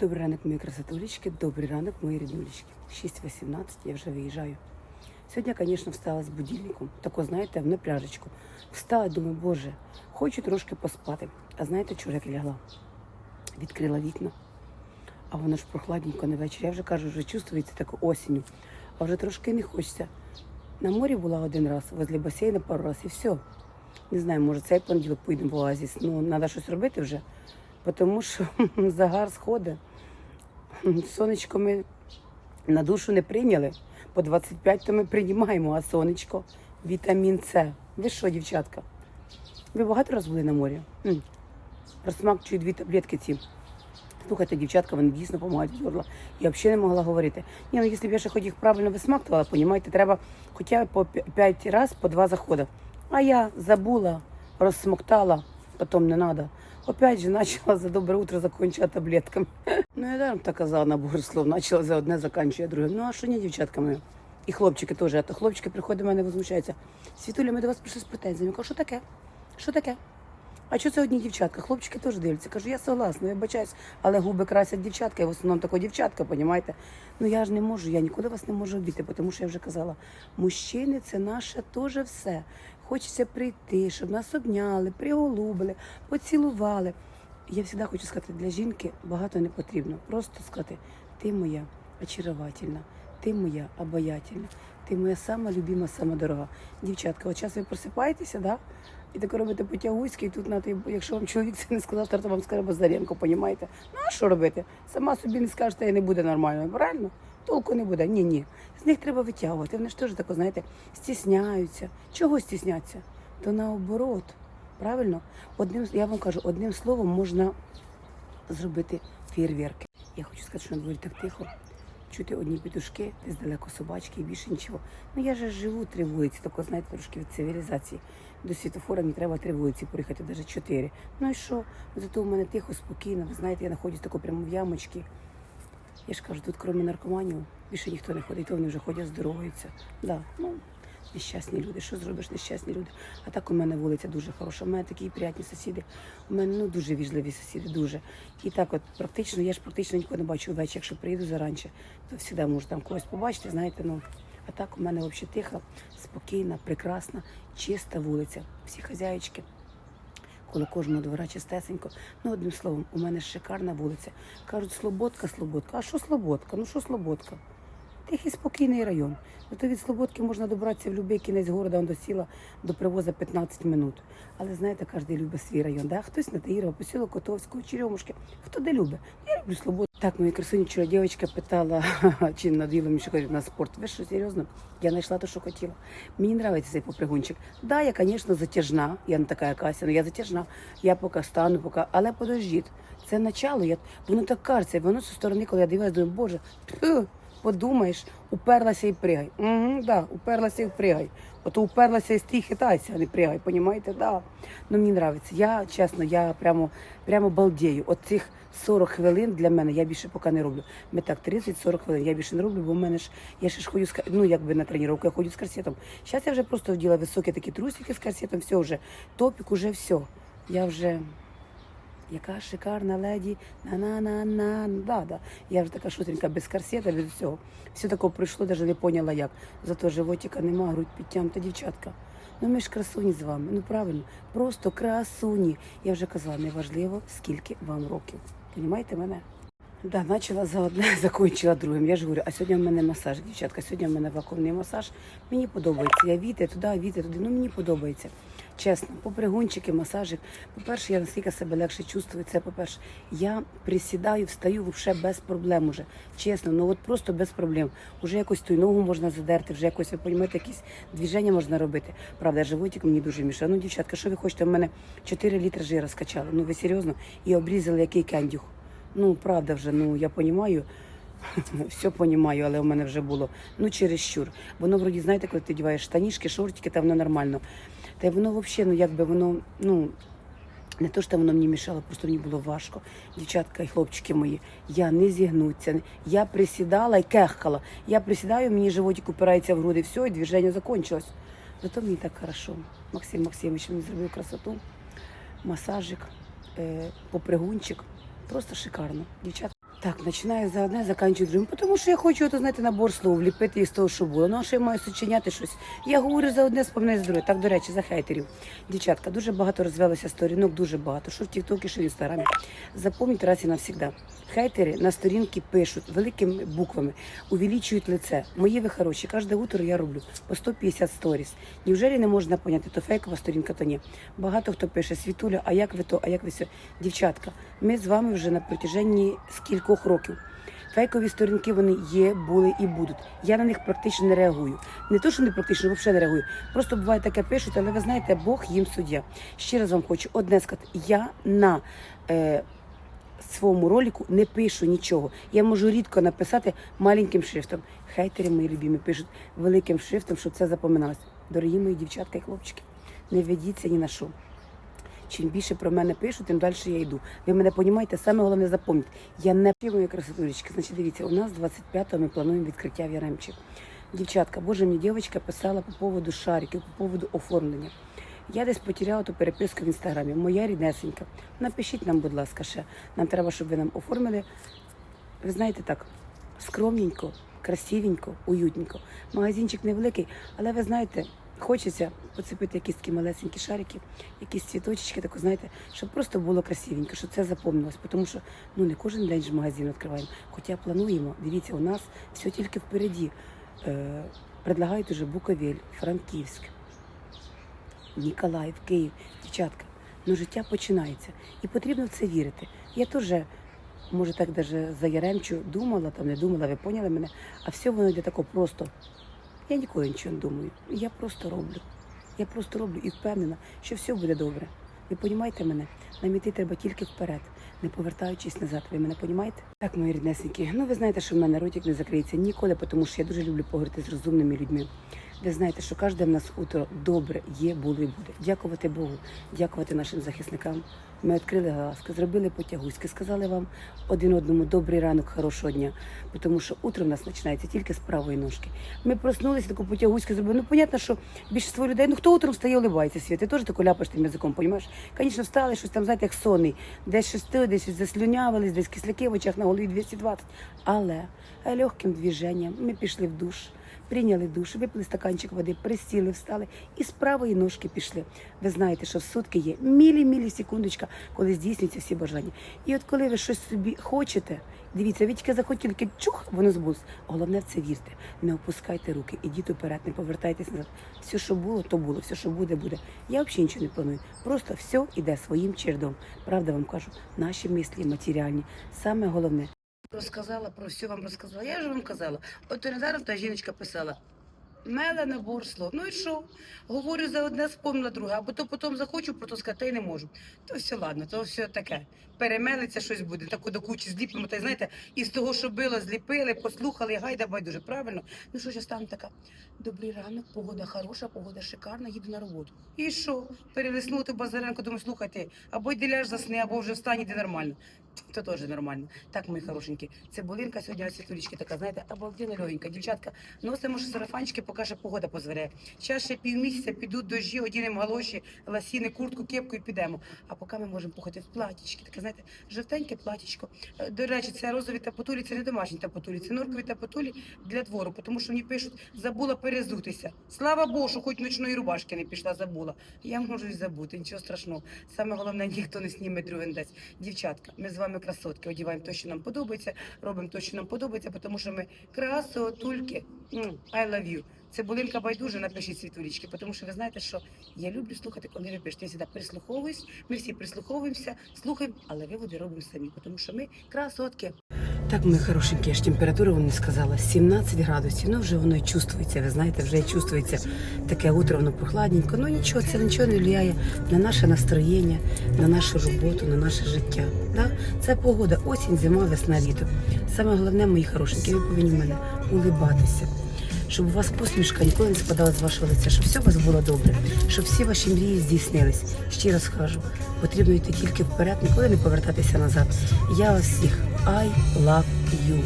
Добрий ранок, мої красотулечки, добрий ранок, мої ріднулечки. 6.18, я вже виїжджаю. Сьогодні, звісно, встала з будильником, тако, знаєте, в напряжечку. Встала, думаю, боже, хочу трошки поспати. А знаєте, чого лягла? Відкрила вікна, а воно ж прохладненько на вечір. Я вже кажу, вже чувствується так осінню, а вже трошки не хочеться. На морі була один раз, возле басейну пару раз і все. Не знаю, може цей понеділок поїдемо в оазіс. Ну, треба щось робити вже, тому що загар сходить. Сонечко ми на душу не прийняли. По 25 то ми приймаємо, а сонечко, вітамін С. Ви що, дівчатка? Ви багато раз були на морі? М. Розсмакчую дві таблетки ці. Слухайте, дівчатка, вони дійсно допомагають від горла. Я взагалі не могла говорити. Ні, ну якщо б я ще хоч їх правильно висмактувала, понімаєте, треба хоча б по 5 разів по два заходи. А я забула, розсмоктала, потім не треба. Опять же, почала за добре утро закончила таблетками. Ну, я даром так казала на Боже слово, почала за одне, заканчує друге. Ну, а що ні, дівчатка мої? І хлопчики теж. А то хлопчики приходять до мене возмущаються. Світуля, ми до вас прийшли з претензіями. Кажу, що таке? Що таке? А що це одні дівчатка? Хлопчики теж дивляться. Кажу, я согласна, я бачаюсь, але губи красять дівчатка, я в основному така дівчатка, понімаєте? Ну я ж не можу, я ніколи вас не можу обійти, тому що я вже казала, мужчини це наше теж все. Хочеться прийти, щоб нас обняли, приголубили, поцілували. Я завжди хочу сказати, для жінки багато не потрібно. Просто сказати, ти моя очаровательна, ти моя обаятельна, ти моя сама любима, сама дорога. Дівчатка, от час ви просипаєтеся, да? І таке робите потягуськи, і тут на якщо вам чоловік це не сказав, то вам скаже Базаренко, понімаєте? Ну а що робити? Сама собі не скажете, і не буде нормально, правильно? Толку не буде. Ні, ні. З них треба витягувати. Вони ж теж тако, знаєте, стісняються. Чого стісняться? То наоборот. Правильно? Одним, я вам кажу, одним словом можна зробити фейерверки. Я хочу сказати, що дворі так тихо. Чути одні петушки, десь далеко собачки і більше нічого. Ну я же живу три вулиці, тако, знаєте, трошки від цивілізації. До світофора мені треба три вулиці проїхати, навіть чотири. Ну і що? Зато у мене тихо, спокійно. Ви знаєте, я знаходжусь тако прямо в ямочці. Я ж кажу, тут крім наркоманів більше ніхто не ходить, то вони вже ходять, здоровуються. Да, ну, нещасні люди. Що зробиш, нещасні люди? А так у мене вулиця дуже хороша. У мене такі приятні сусіди. У мене ну дуже віжливі сусіди, дуже. І так, от практично, я ж практично нікого не бачу ввечері. Якщо приїду заранче, то завжди можу там когось побачити, знаєте, ну. А так у мене взагалі тиха, спокійна, прекрасна, чиста вулиця. Всі хазяїчки. Коло кожного двора чистесенько. Ну, одним словом, у мене шикарна вулиця. Кажуть, Слободка, Слободка. А що Слободка? Ну що Слободка? Тихий спокійний район. Зато від Слободки можна добратися в будь-який кінець города, до сіла, до привоза 15 минут. Але знаєте, кожен любить свій район. Да? Хтось на Таїрова, посілок Котовського, Черемушки. Хто де любить? Я люблю Слободу. Так, мої красуні, вчора дівчинка питала, чи надоїло мені кажуть на спорт. Ви що, серйозно? Я знайшла те, що хотіла. Мені подобається цей попригунчик. Да, я, звісно, затяжна. Я не така як Ася, але я затяжна. Я поки стану, поки. Але подождіть, це начало. Я... Воно так кажеться, воно зі сторони, коли я дивилась, думаю, боже, тьфу, подумаєш, уперлася і пригай. Угу, да, уперлася і пригай. Ото уперлася і стій хитайся, а не пригай, понімаєте? Да. Ну мені подобається. Я чесно, я прямо, прямо балдею. От цих 40 хвилин для мене я більше поки не роблю. Ми так 30-40 хвилин. Я більше не роблю, бо в мене ж я ще ж ходю з ну якби на тренування, я ходжу з корсетом. Зараз я вже просто вділа високі такі трусики з корсетом, все вже топік, уже все. Я вже. Яка шикарна леді, на-на-на-на. Да, да. Я вже така шутренька без корсета, без всього. Все таке пройшло, навіть не поняла як. Зато животика нема, грудь підтягнута, дівчатка. Ну ми ж красуні з вами. Ну правильно, просто красуні. Я вже казала, неважливо, скільки вам років. Понімаєте мене? Да, почала за одне, закінчила другим. Я ж говорю, а сьогодні в мене масаж, дівчатка. Сьогодні в мене вакуумний масаж. Мені подобається. Я віти туди, віти туди. Ну мені подобається. Чесно, попригунчики, масажик. По-перше, я наскільки себе легше чувствую. Це по-перше, я присідаю, встаю взагалі без проблем уже. Чесно, ну от просто без проблем. Уже якось ту ногу можна задерти, вже якось ви розумієте, якісь движення можна робити. Правда, животик мені дуже мішає. Ну, дівчатка, що ви хочете? У мене 4 літри жира скачали. Ну ви серйозно? І обрізали який кендюх. Ну, правда вже, ну я розумію. Все понімаю, але у мене вже було ну чересчур. Воно вроді, знаєте, коли ти одягаєш штанішки, шортики, та воно нормально. Та й воно взагалі, ну якби воно, ну не то, що воно мені мішало, просто мені було важко. Дівчатка і хлопчики мої, я не зігнуться. Я присідала і кехкала. Я присідаю, мені животик упирається в груди, все, і движення закончилось. Зато мені так хорошо. Максим Максимович мені зробив красоту, масажик, е, попригунчик. Просто шикарно. Дівчатка. Так, починаю за одне, заканчую другим. Тому що я хочу, ото, знаєте, набор слов, ліпити із того, що було. Ну, а що я маю сочиняти щось? Я говорю за одне, споминаю за друге. Так, до речі, за хейтерів. Дівчатка, дуже багато розвелося сторінок, дуже багато. Що в Тіктокі, що в Інстаграмі. Запомніть раз і навсігда. Хейтери на сторінки пишуть великими буквами, увеличують лице. Мої ви хороші. Кожне утро я роблю по 150 сторіс. Неужели не можна поняти, то фейкова сторінка, то ні. Багато хто пише Світуля, а як ви то, а як ви все. Дівчатка, ми з вами вже на протяженні скількох років. Фейкові сторінки вони є, були і будуть. Я на них практично не реагую. Не то, що не практично, взагалі не реагую. Просто буває таке пишуть, але ви знаєте, Бог їм суддя. Ще раз вам хочу одне сказати: я на е, своєму ролику не пишу нічого. Я можу рідко написати маленьким шрифтом. Хейтери мої любімі пишуть великим шрифтом, щоб це запоминалося. Дорогі мої дівчатка і хлопчики, не ведіться ні на що. Чим більше про мене пишуть, тим далі я йду. Ви мене розумієте, саме головне запам'ятати. Я не мої красотулечки. Значить, дивіться, у нас 25-го ми плануємо відкриття в Яремчі. Дівчатка, боже, мені дівчинка писала по поводу шариків, по поводу оформлення. Я десь потеряла ту переписку в інстаграмі. Моя ріднесенька. Напишіть нам, будь ласка, ще. Нам треба, щоб ви нам оформили. Ви знаєте так, скромненько, красивенько, уютненько. Магазинчик невеликий, але ви знаєте, хочеться поцепити якісь такі малесенькі шарики, якісь цвіточки, тако, знаєте, щоб просто було красивенько, щоб це запомнилось. Тому що ну не кожен день ж магазин відкриваємо. Хоча плануємо, дивіться, у нас все тільки впереді. Е, предлагають уже Буковель, Франківськ, Ніколаїв, Київ, дівчатка. Ну життя починається. І потрібно в це вірити. Я теж, може, так даже за Яремчу думала, там не думала, ви поняли мене, а все воно йде тако просто. Я ніколи нічого не думаю. Я просто роблю. Я просто роблю і впевнена, що все буде добре. Ви понімаєте мене? Нам іти треба тільки вперед, не повертаючись назад. Ви мене понімаєте? Так, мої ріднесенькі. Ну ви знаєте, що в мене ротик не закриється ніколи, тому що я дуже люблю поговорити з розумними людьми. Ви знаєте, що кожне в нас утро добре є, було і буде. Дякувати Богу, дякувати нашим захисникам. Ми відкрили глазки, зробили потягуськи, сказали вам один одному добрий ранок, хорошого дня. Тому що утро в нас починається тільки з правої ножки. Ми проснулися, таку потягуську зробили. Ну, понятно, що більшість людей, ну хто утром встає, улибається світ. Ти теж тако ляпаєш тим язиком, понімаєш? Звісно, встали, щось там, знаєте, як сонний. Десь щось десь щось заслюнявились, десь кисляки в очах на голові 220. Але легким движенням ми пішли в душ. Прийняли душ, випили стаканчик води, присіли, встали і з правої ножки пішли. Ви знаєте, що в сутки є мілі-мілі секундочка, коли здійснюються всі бажання. І от коли ви щось собі хочете, дивіться, ви тільки захотіли, тільки чух, воно збулось. Головне в це вірте. Не опускайте руки, ідіть уперед, не повертайтесь назад. Все, що було, то було, все, що буде, буде. Я взагалі нічого не планую. Просто все йде своїм чередом. Правда вам кажу, наші мислі матеріальні. Саме головне. Розказала про все вам розказала. Я вже вам казала. От недаром та жіночка писала. Мела набор слов. Ну і що? Говорю за одне, спомнила друге, або то потім захочу, про сказати, й не можу. То все ладно, то все таке. Перемелиться щось буде, таку до кучі зліпимо. Та й знаєте, із того, що було, зліпили, послухали, гайда байдуже, правильно? Ну що ж стану така? Добрий ранок, погода хороша, погода шикарна, їду на роботу. І що? Перелиснути базаренко, думаю, слухайте, або йди ляж засни, або вже встань, іди нормально. То теж нормально. Так, мої хорошенькі. Цибулинка сьогодні світулічки така, знаєте, обалденно легенька. Дівчатка, носимо ще сарафанчики, поки ще погода дозволяє. Зараз ще півмісяця підуть дощі, одінемо галоші, ласіни, куртку, кепку і підемо. А поки ми можемо походити в платічки. Таке, знаєте, жовтеньке платічко. Е, До речі, це розові тапотулі, це не домашні тапотулі, це норкові тапотулі для двору, тому що мені пишуть, забула перезутися. Слава Богу, хоч ночної рубашки не пішла, забула. Я можу і забути, нічого страшного. Саме головне, ніхто не сніме трювендець. Дівчатка, ми з вами красотки, одіваємо те, що нам подобається, робимо те, що нам подобається, тому що ми красотульки. I love you. Цибулинка байдуже, напишіть світулічки, тому що ви знаєте, що я люблю слухати, коли ви пишете. Я завжди прислуховуюсь, ми всі прислуховуємося, слухаємо, але виводи робимо самі, тому що ми красотки. Так, мої хорошенькі, я ж температуру вам не сказала. 17 градусів. Ну вже воно і чувствується. Ви знаєте, вже чувствується таке утро, воно прохладненько. Ну нічого, це нічого не впливає на наше настроєння, на нашу роботу, на наше життя. Да? Це погода, осінь, зима, весна, літо. Саме головне, мої хорошенькі, ви повинні мене улибатися. Щоб у вас посмішка ніколи не спадала з вашого лиця, щоб все у вас було добре, щоб всі ваші мрії здійснились. Ще раз кажу, потрібно йти тільки вперед, ніколи не повертатися назад. Я вас всіх I love you.